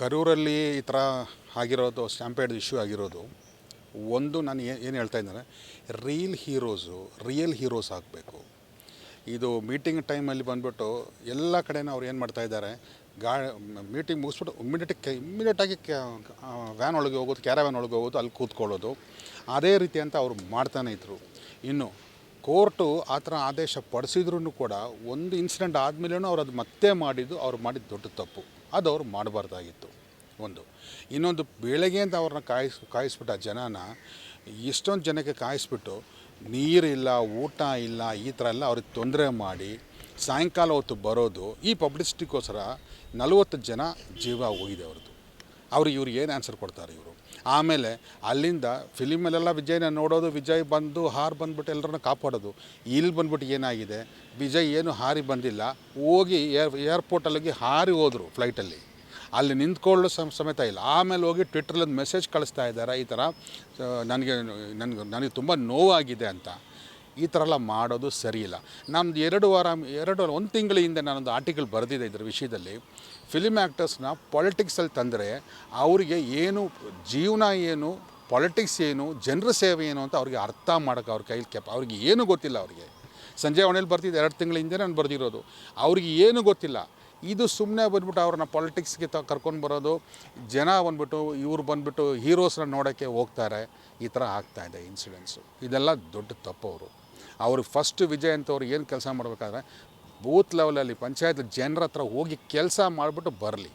ಕರೂರಲ್ಲಿ ಈ ಥರ ಆಗಿರೋದು ಸ್ಟ್ಯಾಂಪೇಡ್ ಇಶ್ಯೂ ಆಗಿರೋದು, ಒಂದು ನಾನು ಏನು ಹೇಳ್ತಾ ಇದ್ದೇನೆ ರೀಲ್ ಹೀರೋಸು ರಿಯಲ್ ಹೀರೋಸ್ ಆಗಬೇಕು. ಇದು ಮೀಟಿಂಗ್ ಟೈಮಲ್ಲಿ ಬಂದುಬಿಟ್ಟು ಎಲ್ಲ ಕಡೆನೂ ಅವ್ರು ಏನು ಮಾಡ್ತಾ ಇದ್ದಾರೆ, ಗಾ ಮೀಟಿಂಗ್ ಮುಗಿಸ್ಬಿಟ್ಟು ಇಮ್ಮಿಡಿಯೇಟ್ ಇಮ್ಮಿಡಿಯೇಟಾಗಿ ವ್ಯಾನ್ ಒಳಗೆ ಹೋಗೋದು ಕ್ಯಾರವ್ಯಾನ್ ಒಳಗೆ ಹೋಗೋದು, ಅಲ್ಲಿ ಕೂತ್ಕೊಳ್ಳೋದು. ಅದೇ ರೀತಿ ಅಂತ ಅವ್ರು ಮಾಡ್ತಾನೆ ಇದ್ದರು ಇನ್ನು ಕೋರ್ಟು ಆ ಥರ ಆದೇಶ ಪಡಿಸಿದ್ರೂ ಕೂಡ ಒಂದು ಇನ್ಸಿಡೆಂಟ್ ಆದಮೇಲೂ ಅವ್ರು ಅದು ಮತ್ತೆ ಮಾಡಿದ್ದು, ಅವ್ರು ಮಾಡಿದ ದೊಡ್ಡ ತಪ್ಪು. ಅದು ಅವ್ರು ಮಾಡಬಾರ್ದಾಗಿತ್ತು. ಒಂದು. ಇನ್ನೊಂದು ಬೆಳಗ್ಗೆ ಅಂತ ಅವ್ರನ್ನ ಕಾಯಿಸ್, ಕಾಯಿಸ್ಬಿಟ್ಟು ಆ ಜನನ, ಎಷ್ಟೊಂದು ಜನಕ್ಕೆ ಕಾಯಿಸ್ಬಿಟ್ಟು ನೀರಿಲ್ಲ ಊಟ ಇಲ್ಲ, ಈ ಥರ ಎಲ್ಲ ಅವ್ರಿಗೆ ತೊಂದರೆ ಮಾಡಿ ಸಾಯಂಕಾಲ ಹೊತ್ತು ಬರೋದು ಈ ಪಬ್ಲಿಸಿಟಿಗೋಸ್ಕರ ನಲವತ್ತು ಜನ ಜೀವ ಹೋಗಿದೆ ಅವ್ರದ್ದು. ಅವ್ರು ಇವ್ರಿಗೆ ಏನು ಆನ್ಸರ್ ಕೊಡ್ತಾರೆ ಇವರು? ಆಮೇಲೆ ಅಲ್ಲಿಂದ ಫಿಲಿಮಲ್ಲೆಲ್ಲ ವಿಜಯ್ನ ನೋಡೋದು, ವಿಜಯ್ ಬಂದು ಹಾರು ಬಂದ್ಬಿಟ್ಟು ಎಲ್ಲರನ್ನ ಕಾಪಾಡೋದು. ಇಲ್ಲಿ ಬಂದ್ಬಿಟ್ಟು ಏನಾಗಿದೆ? ವಿಜಯ್ ಏನು ಹಾರಿ ಬಂದಿಲ್ಲ. ಹೋಗಿ ಏರ್ ಏರ್ಪೋರ್ಟಲ್ಲಿಗೆ ಹಾರಿ ಹೋದರು ಫ್ಲೈಟಲ್ಲಿ ಅಲ್ಲಿ. ನಿಂತ್ಕೊಳ್ಳೋ ಸಮ, ಸಮೇತ ಇಲ್ಲ. ಆಮೇಲೆ ಹೋಗಿ ಟ್ವಿಟ್ರಲ್ಲಿ ಒಂದು ಮೆಸೇಜ್ ಕಳಿಸ್ತಾ ಇದ್ದಾರೆ. ಈ ಥರ ನನಗೆ ನನಗೆ ನನಗೆ ತುಂಬ ನೋವಾಗಿದೆ ಅಂತ. ಈ ಥರ ಎಲ್ಲ ಮಾಡೋದು ಸರಿಯಿಲ್ಲ. ನಮ್ದು ಎರಡು ವಾರ ಎರಡು ವಾರ, ಒಂದು ತಿಂಗಳ ಹಿಂದೆ ನಾನೊಂದು ಆರ್ಟಿಕಲ್ ಬರೆದಿದ್ದೆ ಇದರ ವಿಷಯದಲ್ಲಿ. ಫಿಲಿಮ್ ಆ್ಯಕ್ಟರ್ಸ್ನ ಪಾಲಿಟಿಕ್ಸಲ್ಲಿ ತಂದರೆ ಅವರಿಗೆ ಏನು ಜೀವನ ಏನು ಪಾಲಿಟಿಕ್ಸ್ ಏನು, ಜನರ ಸೇವೆ ಏನು ಅಂತ ಅವ್ರಿಗೆ ಅರ್ಥ ಮಾಡೋಕ್ಕೆ ಅವ್ರ ಕೈಲಿ ಕೆಪ ಅವ್ರಿಗೆ ಏನು ಗೊತ್ತಿಲ್ಲ ಅವರಿಗೆ. ಸಂಜೆ ಅವಣೆಯಲ್ಲಿ ಬರ್ತಿದ್ದೆ ಎರಡು ತಿಂಗಳ ಹಿಂದೆ ನಾನು ಬರೆದಿರೋದು. ಅವ್ರಿಗೆ ಏನು ಗೊತ್ತಿಲ್ಲ. ಇದು ಸುಮ್ಮನೆ ಬಂದ್ಬಿಟ್ಟು ಅವ್ರನ್ನ ಪಾಲಿಟಿಕ್ಸ್ಗೆ ತ, ಕರ್ಕೊಂಡು ಬರೋದು. ಜನ ಬಂದ್ಬಿಟ್ಟು, ಇವ್ರು ಬಂದ್ಬಿಟ್ಟು ಹೀರೋಸ್ನ ನೋಡೋಕ್ಕೆ ಹೋಗ್ತಾರೆ. ಈ ಥರ ಆಗ್ತಾಯಿದೆ ಇನ್ಸಿಡೆನ್ಸು ಇದೆಲ್ಲ ದೊಡ್ಡ ತಪ್ಪು ಅವರು. ಅವ್ರಿಗೆ ಫಸ್ಟ್ ವಿಜಯ್ ಅಂತವ್ರು ಏನು ಕೆಲಸ ಮಾಡಬೇಕಾದ್ರೆ ಬೂತ್ ಲೆವೆಲಲ್ಲಿ ಪಂಚಾಯತ್ ಜನರ ಹತ್ರ ಹೋಗಿ ಕೆಲಸ ಮಾಡಿಬಿಟ್ಟು ಬರಲಿ.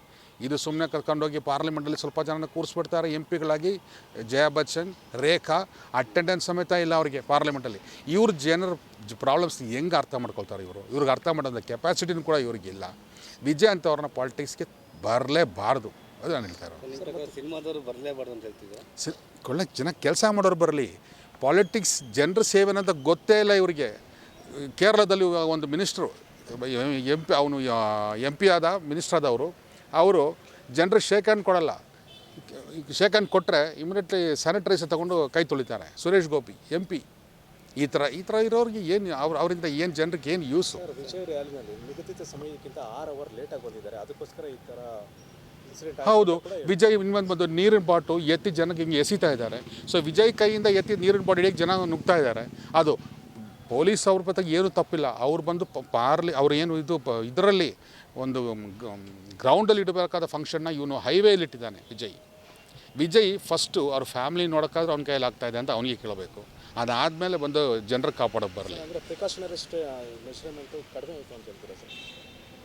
ಇದು ಸುಮ್ಮನೆ ಕರ್ಕೊಂಡೋಗಿ ಪಾರ್ಲಿಮೆಂಟಲ್ಲಿ ಸ್ವಲ್ಪ ಜನ ಕೂರಿಸ್ಬಿಡ್ತಾರೆ ಎಂ ಪಿಗಳಾಗಿ ಜಯಾ ಬಚ್ಚನ್ ರೇಖಾ ಅಟೆಂಡೆನ್ಸ್ ಸಮೇತ ಇಲ್ಲ ಅವರಿಗೆ ಪಾರ್ಲಿಮೆಂಟಲ್ಲಿ ಇವ್ರ ಜನರ ಪ್ರಾಬ್ಲಮ್ಸ್ ಹೆಂಗೆ ಅರ್ಥ ಮಾಡ್ಕೊಳ್ತಾರೆ ಇವರು? ಇವ್ರಿಗೆ ಅರ್ಥ ಮಾಡೋದ ಕೆಪಾಸಿಟಿನೂ ಕೂಡ ಇವ್ರಿಗಿಲ್ಲ ವಿಜಯ್ ಅಂತವ್ರನ್ನ ಪಾಲಿಟಿಕ್ಸ್ಗೆ ಬರಲೇಬಾರ್ದು. ಅದು ನಾನು ಹೇಳ್ತಾ ಇರೋದು. ಸಿನಿಮಾದವರು ಬರಲೇಬಾರ್ದು ಅಂತ ಹೇಳ್ತಿದ್ದೆ ಸಿ ಒಳ್ಳೆ ಜನ ಕೆಲಸ ಮಾಡೋರು ಬರಲಿ. ಪಾಲಿಟಿಕ್ಸ್ ಜನರ ಸೇವೆ ಅಂತ ಗೊತ್ತೇ ಇಲ್ಲ ಇವರಿಗೆ. ಕೇರಳದಲ್ಲಿ ಒಂದು ಮಿನಿಸ್ಟ್ರು ಎಂ ಪಿ ಅವನು ಎಂ ಪಿ ಆದ ಮಿನಿಸ್ಟರ್ ಆದವರು. ಅವರು ಜನರು ಶೇಕ್ ಹ್ಯಾಂಡ್ ಕೊಡಲ್ಲ. ಶೇಕ್ ಹ್ಯಾಂಡ್ ಕೊಟ್ಟರೆ ಇಮಿಡಿಯೇಟ್ಲಿ ಸ್ಯಾನಿಟೈಸರ್ ತೊಗೊಂಡು ಕೈ ತೊಳಿತಾರೆ. ಸುರೇಶ್ ಗೋಪಿ ಎಂ ಪಿ ಈ ಥರ ಈ ಥರ ಇರೋರಿಗೆ ಏನು, ಅವ್ರು, ಅವರಿಂದ ಏನು ಜನರಿಗೆ ಏನು ಯೂಸು ನಿಗದಿತ ಸಮಯಕ್ಕಿಂತ ಆರು ಅವರ್ ಲೇಟಾಗಿ ಬಂದಿದ್ದಾರೆ. ಅದಕ್ಕೋಸ್ಕರ ಈ ಥರ ಹೌದು. ವಿಜಯ್ ಇನ್ನೊಂದು ಬಂದು ನೀರಿನ ಬಾಟು ಎತ್ತಿ ಜನಕ್ಕೆ ಹಿಂಗೆ ಎಸಿತಾ ಇದ್ದಾರೆ. ಸೊ ವಿಜಯ್ ಕೈಯಿಂದ ಎತ್ತಿ ನೀರಿನ ಬಾಟು ಹಿಡಿಯೋಕ್ಕೆ ಜನ ನುಗ್ತಾ ಇದ್ದಾರೆ. ಅದು ಪೊಲೀಸ್ ಅವ್ರ ಪತ್ತಾಗ ಏನು ತಪ್ಪಿಲ್ಲ. ಅವ್ರು ಬಂದು ಪಾರ್ಲಿ ಅವ್ರು ಏನು ಇದು ಇದರಲ್ಲಿ ಒಂದು ಗ್ರೌಂಡಲ್ಲಿ ಇಡಬೇಕಾದ ಫಂಕ್ಷನ್ನ ಇವನು ಹೈವೇಲಿ ಇಟ್ಟಿದ್ದಾನೆ ವಿಜಯ್. ವಿಜಯ್ ಫಸ್ಟು ಅವ್ರ ಫ್ಯಾಮಿಲಿ ನೋಡೋಕ್ಕಾದ್ರೆ ಅವ್ನ ಕೈಯಲ್ಲಿ ಆಗ್ತಾ ಇದೆ ಅಂತ ಅವನಿಗೆ ಕೇಳಬೇಕು. ಅದಾದಮೇಲೆ ಬಂದು ಜನರಿಗೆ ಕಾಪಾಡೋಕೆ ಬರಲಿ. ಅಂದರೆ ಪ್ರಿಕಾಷನರಿ ಮೆಷರ್ಮೆಂಟು ಕಡಿಮೆ ಆಯಿತು ಅಂತ ಹೇಳ್ತೀರಾ ಸರ್?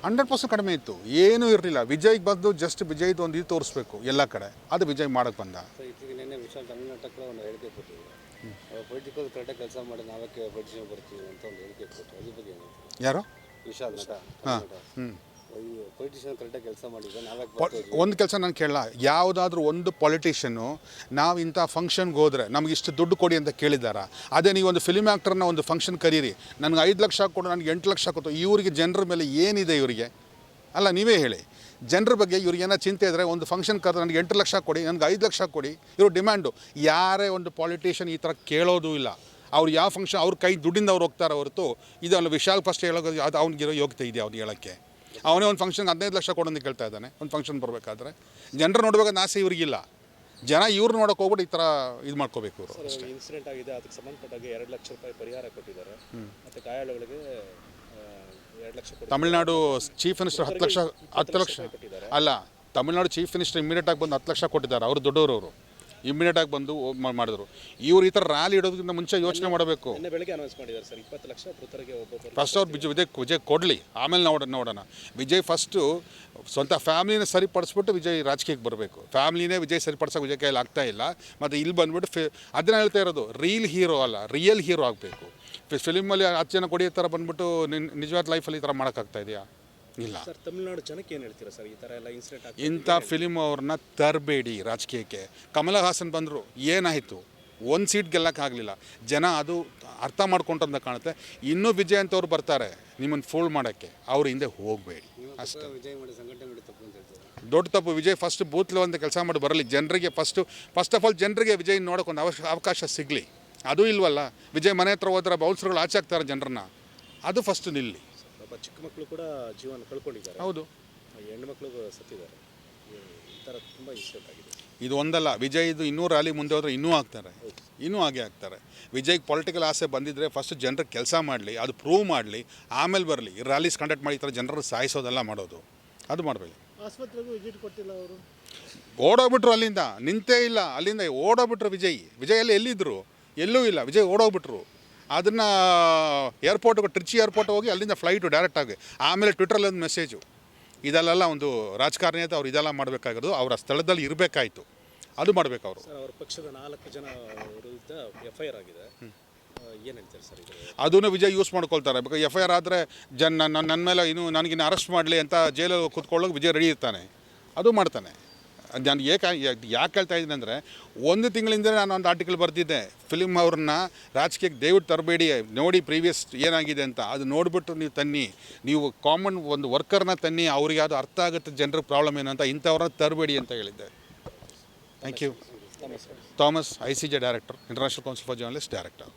ಹಂಡ್ರೆಡ್ ಪರ್ಸೆಂಟ್ ಕಡಿಮೆ ಇತ್ತು. ಏನೂ ಇರಲಿಲ್ಲ. ವಿಜಯ್ಗೆ ಬಂದು ಜಸ್ಟ್ ವಿಜಯ್ದು ಒಂದು ಇದು ತೋರಿಸ್ಬೇಕು ಎಲ್ಲ ಕಡೆ. ಅದು ವಿಜಯ್ ಮಾಡಕ್ಕೆ ಬಂದ. ಇತ್ತೀಚೆಗೆ ನಿನ್ನೆ ವಿಶಾಲ್ ತಮಿಳ್ನಾಟ ಕೂಡ ಒಂದು ಹೇಳಿಕೆ ಕೊಟ್ಟಿದ್ರು ಪೊಲಿಟಿಕಲ್ ಕರೆಕ್ಟಾಗಿ ಕೆಲಸ ಮಾಡಿ ನಾವಕ್ಕೆ ಬಡ್ಜಿ ಬರ್ತೀವಿ ಅಂತ ಒಂದು ಹೇಳಿಕೆ ಕೊಟ್ಟು ಅದ್ರ ಬಗ್ಗೆ? ಯಾರು? ವಿಶಾಲ್ ನಟ ಹ್ಞೂ ಪೊಲಿಟಿಷಿಯನ್ ಕರೆಕ್ಟಾಗಿ ಕೆಲಸ ಮಾಡಿದ್ರೆ ನಾವ್ಯಾಕೆ ಒಂದು ಕೆಲಸ ನಾನು ಕೇಳಲ್ಲ. ಯಾವುದಾದ್ರೂ ಒಂದು ಪೊಲಿಟಿಷಿಯನ್ನು ನಾವು ಇಂಥ ಫಂಕ್ಷನ್ಗೆ ಹೋದರೆ ನಮ್ಗೆ ಇಷ್ಟು ದುಡ್ಡು ಕೊಡಿ ಅಂತ ಕೇಳಿದಾರ ಅದೇ ನೀವು ಒಂದು ಫಿಲ್ಮ್ ಆ್ಯಕ್ಟರ್ನ ಒಂದು ಫಂಕ್ಷನ್ ಕರೀರಿ. ನನಗೆ ಐದು ಲಕ್ಷ ಕೊಡು ನನಗೆ ಎಂಟು ಲಕ್ಷ ಕೊಟ್ಟು ಇವರಿಗೆ ಜನರ ಮೇಲೆ ಏನಿದೆ ಇವರಿಗೆ? ಅಲ್ಲ ನೀವೇ ಹೇಳಿ. ಜನರ ಬಗ್ಗೆ ಇವ್ರಿಗೆ ಏನೋ ಚಿಂತೆ ಇದ್ದರೆ ಒಂದು ಫಂಕ್ಷನ್ ಕರೆದ್ರೆ ನನಗೆ ಎಂಟು ಲಕ್ಷ ಕೊಡಿ ನನಗೆ ಐದು ಲಕ್ಷ ಕೊಡಿ. ಇವರು ಡಿಮ್ಯಾಂಡು ಯಾರೇ ಒಂದು ಪಾಲಿಟಿಷಿಯನ್ ಈ ಥರ ಕೇಳೋದು ಇಲ್ಲ. ಅವ್ರು ಯಾವ ಫಂಕ್ಷನ್ ಅವ್ರ ಕೈ ದುಡ್ಡಿಂದ ಅವ್ರು ಹೋಗ್ತಾರೆ ಹೊರತು. ಇದು ಅಲ್ಲ ವಿಶಾಲ್ ಫಸ್ಟ್ ಹೇಳೋದು ಅದು ಅವ್ನಿಗಿರೋ ಯೋಗ್ಯತೆ ಇದೆ ಅವ್ನು ಹೇಳೋಕ್ಕೆ? ಅವನೇ ಒಂದು ಫಂಕ್ಷನ್ಗೆ ಹದಿನೈದು ಲಕ್ಷ ಕೊಡು ಅಂತ ಕೇಳ್ತಾ ಇದ್ದಾನೆ. ಒಂದು ಫಂಕ್ಷನ್ ಬರಬೇಕಾದ್ರೆ. ಜನರು ನೋಡ್ಬೇಕಾದ ಆಸೆ ಇವರಿಗಿಲ್ಲ. ಜನ ಇವ್ರು ನೋಡಕ್ಕೆ ಹೋಗ್ಬಿಟ್ಟು ಈ ಥರ ಇದು ಮಾಡ್ಕೋಬೇಕು ಇವರು ಇನ್ಸಿಡೆಂಟ್ ಆಗಿದೆ. ಅದಕ್ಕೆ ಸಂಬಂಧಪಟ್ಟಾಗೆ ಎರಡು ಲಕ್ಷ ರೂಪಾಯಿ ಪರಿಹಾರ ಕೊಟ್ಟಿದ್ದಾರೆ. ಮತ್ತು ಗಾಯಾಳುಗಳಿಗೆ ಎರಡು ಲಕ್ಷ ತಮಿಳ್ನಾಡು ಚೀಫ್ ಮಿನಿಸ್ಟರ್ ಹತ್ತು ಲಕ್ಷ ಹತ್ತು ಲಕ್ಷ ಅಲ್ಲ ತಮಿಳ್ನಾಡು ಚೀಫ್ ಮಿನಿಸ್ಟರ್ ಇಮಿಡಿಯೇಟಾಗಿ ಬಂದು ಹತ್ತು ಲಕ್ಷ ಕೊಟ್ಟಿದ್ದಾರೆ. ಅವರು ದೊಡ್ಡವರು ಅವರು. ಇಮಿಡಿಯೇಟಾಗಿ ಬಂದು ಮಾಡಿದ್ರು. ಇವ್ರು ಈ ಥರ ರ್ಯಾಲಿ ಇಡೋದಕ್ಕಿಂತ ಮುಂಚೆ ಯೋಚನೆ ಮಾಡಬೇಕು. ನಿನ್ನೆ ಬೆಳಗ್ಗೆ ಅನೌನ್ಸ್ ಮಾಡಿದ್ದಾರೆ ಸರ್ ಇಪ್ಪತ್ತು ಲಕ್ಷ ಮೃತರಿಗೆ ಒಬ್ಬೊಬ್ಬರು ಫಸ್ಟ್ ಅವ್ರು ವಿಜಯ್ ವಿಜಯ್ ವಿಜಯ್ ಕೊಡಲಿ ಆಮೇಲೆ ನೋಡೋಣ ನೋಡೋಣ. ವಿಜಯ್ ಫಸ್ಟು ಸ್ವಂತ ಫ್ಯಾಮಿಲಿನ ಸರಿಪಡಿಸ್ಬಿಟ್ಟು ವಿಜಯ್ ರಾಜಕೀಯಕ್ಕೆ ಬರಬೇಕು. ಫ್ಯಾಮಿಲಿನೇ ವಿಜಯ್ ಸರಿಪಡಿಸೋಕೆ ವಿಜಯ್ ಕೈಯಲ್ಲಿ ಆಗ್ತಾ ಇಲ್ಲ. ಮತ್ತು ಇಲ್ಲಿ ಬಂದ್ಬಿಟ್ಟು ಫಿ ಅದನ್ನ ಹೇಳ್ತಾ ಇರೋದು ರೀಲ್ ಹೀರೋ ಅಲ್ಲ ರಿಯಲ್ ಹೀರೋ ಆಗಬೇಕು. ಫಿಲಿಮಲ್ಲಿ ಹತ್ತು ಜನ ಕೊಡಿಯೋ ಥರ ಬಂದ್ಬಿಟ್ಟು ನಿಜವಾದ ಲೈಫಲ್ಲಿ ಈ ಥರ ಮಾಡೋಕ್ಕಾಗ್ತಾ ಇದೆಯಾ? ಇಲ್ಲ. ಸರ್ ತಮಿಳ್ನಾಡು ಜನಕ್ಕೆ ಏನು ಹೇಳ್ತೀರಾ ಸರ್ ಈ ಥರ ಎಲ್ಲ ಇನ್ಸಿಡೆಂಟ್ ಇಂಥ ಫಿಲಿಮ್ ಅವ್ರನ್ನ ತರಬೇಡಿ ರಾಜಕೀಯಕ್ಕೆ. ಕಮಲ ಹಾಸನ್ ಬಂದರು ಏನಾಯಿತು? ಒಂದು ಸೀಟ್ ಗೆಲ್ಲಕ್ಕಾಗಲಿಲ್ಲ ಜನ ಅದು ಅರ್ಥ ಮಾಡ್ಕೊಂಡಂತ ಕಾಣುತ್ತೆ. ಇನ್ನೂ ವಿಜಯ್ ಅಂತವ್ರು ಬರ್ತಾರೆ ನಿಮ್ಮನ್ನು ಫೋಲ್ಡ್ ಮಾಡೋಕ್ಕೆ. ಅವ್ರ ಹಿಂದೆ ಹೋಗಬೇಡಿ. ಅಷ್ಟೇ. ದೊಡ್ಡ ತಪ್ಪು. ವಿಜಯ್ ಫಸ್ಟ್ ಬೂತ್ಲು ಒಂದು ಕೆಲಸ ಮಾಡಿ ಬರಲಿ. ಜನರಿಗೆ ಫಸ್ಟು ಫಸ್ಟ್ ಆಫ್ ಆಲ್ ಜನರಿಗೆ ವಿಜಯ್ ನೋಡೋಕೊಂಡು ಅವಶ್ಯ ಅವಕಾಶ ಸಿಗಲಿ. ಅದು ಇಲ್ವಲ್ಲ? ವಿಜಯ್ ಮನೆ ಹತ್ರ ಹೋದ್ರೆ ಬೌನ್ಸರ್ಗಳು ಆಚೆ ಹಾಕ್ತಾರೆ ಜನರನ್ನ. ಅದು ಫಸ್ಟ್ ನಿಲ್ಲಿ. ಒಬ್ಬ ಚಿಕ್ಕ ಮಕ್ಕಳು ಕೂಡ ಜೀವನ ಕಳ್ಕೊಂಡಿದ್ದಾರೆ. ಹೌದು. ಹೆಣ್ಣು ಮಕ್ಕಳು ಸತ್ತಿದ್ದಾರೆ. ಈ ಥರ ತುಂಬ ಇನ್ಸಿಡೆಂಟ್ ಆಗಿದೆ. ಇದು ಒಂದಲ್ಲ ವಿಜಯ್ ಇದು ಇನ್ನೂ ರ್ಯಾಲಿ ಮುಂದೆ ಹೋದ್ರೆ ಇನ್ನೂ ಆಗ್ತಾರೆ. ಇನ್ನೂ ಹಾಗೆ ಆಗ್ತಾರೆ. ವಿಜಯ್ಗೆ ಪೊಲಿಟಿಕಲ್ ಆಸೆ ಬಂದಿದ್ದರೆ ಫಸ್ಟ್ ಜನರಿಗೆ ಕೆಲಸ ಮಾಡಲಿ ಅದು ಪ್ರೂವ್ ಮಾಡಲಿ ಆಮೇಲೆ ಬರಲಿ. ರ್ಯಾಲೀಸ್ ಕಂಡಕ್ಟ್ ಮಾಡಿ ಈ ಥರ ಜನರು ಸಾಯಿಸೋದೆಲ್ಲ ಮಾಡೋದು. ಅದು ಮಾಡಬೇಕು ಆಸ್ಪತ್ರೆಗೂ ವಿಸಿಟ್ ಕೊಟ್ಟಿಲ್ಲ ಅವರು. ಓಡೋಗ್ಬಿಟ್ರು ಅಲ್ಲಿಂದ ನಿಂತೇ ಇಲ್ಲ. ಅಲ್ಲಿಂದ ಓಡೋಗ್ಬಿಟ್ರು ವಿಜಯ್. ವಿಜಯ್ ಅಲ್ಲಿ ಎಲ್ಲಿದ್ದರು ಎಲ್ಲೂ ಇಲ್ಲ. ವಿಜಯ್ ಓಡೋಗ್ಬಿಟ್ರು. ಅದನ್ನು ಏರ್ಪೋರ್ಟ್ಗೆ ಟ್ರಿಚಿ ಏರ್ಪೋರ್ಟ್ ಹೋಗಿ ಅಲ್ಲಿಂದ ಫ್ಲೈಟು ಡೈರೆಕ್ಟಾಗಿ ಆಮೇಲೆ ಟ್ವಿಟ್ರಲ್ಲಿ ಒಂದು ಮೆಸೇಜು ಇದೆಲ್ಲ ಒಂದು ರಾಜಕಾರಣಿ ಅಂತ ಅವ್ರು ಇದೆಲ್ಲ ಮಾಡಬೇಕಾಗಿರೋದು ಅವರ ಸ್ಥಳದಲ್ಲಿ ಇರಬೇಕಾಯಿತು. ಅದು ಮಾಡಬೇಕು ಅವರು. ಅವ್ರ ಪಕ್ಷದ ನಾಲ್ಕು ಜನ ವಿರುದ್ಧ ಎಫ್ ಐ ಆರ್ ಆಗಿದೆ. ಏನು ಹೇಳ್ತಾರೆ ಸರ್ ಅದನ್ನು ವಿಜಯ್ ಯೂಸ್ ಮಾಡ್ಕೊಳ್ತಾರೆ. ಬಿಕಾಸ್ ಎಫ್ ಐ ಆರ್ ಆದರೆ ಜನ ನನ್ನ ನನ್ನ ಮೇಲೆ ಇನ್ನೂ ನನಗಿನ್ನು ಅರೆಸ್ಟ್ ಮಾಡಲಿ ಅಂತ ಜೈಲಲ್ಲಿ ಕೂತ್ಕೊಳ್ಳೋಕೆ ವಿಜಯ್ ರೆಡಿ ಇರ್ತಾನೆ. ಅದು ಮಾಡ್ತಾನೆ. ನಾನು ಏಕೆ ಯಾಕೆ ಹೇಳ್ತಾ ಇದ್ದೀನಿ ಅಂದರೆ ಒಂದು ತಿಂಗಳಿಂದ ನಾನು ಒಂದು ಆರ್ಟಿಕಲ್ ಬರ್ತಿದ್ದೆ ಫಿಲಿಮ್ ಅವ್ರನ್ನ ರಾಜಕೀಯಕ್ಕೆ ದಯವಿಟ್ಟು ತರಬೇಡಿ. ನೋಡಿ ಪ್ರೀವಿಯಸ್ ಏನಾಗಿದೆ ಅಂತ. ಅದು ನೋಡಿಬಿಟ್ಟು ನೀವು ತನ್ನಿ. ನೀವು ಕಾಮನ್ ಒಂದು ವರ್ಕರ್ನ ತನ್ನಿ. ಅವ್ರಿಗೆ ಅದು ಅರ್ಥ ಆಗುತ್ತೆ ಜನರ ಪ್ರಾಬ್ಲಮ್ ಏನು ಅಂತ. ಇಂಥವ್ರನ್ನ ತರಬೇಡಿ ಅಂತ ಹೇಳಿದ್ದೆ. Thank you Thomas I C J director international council for journalist director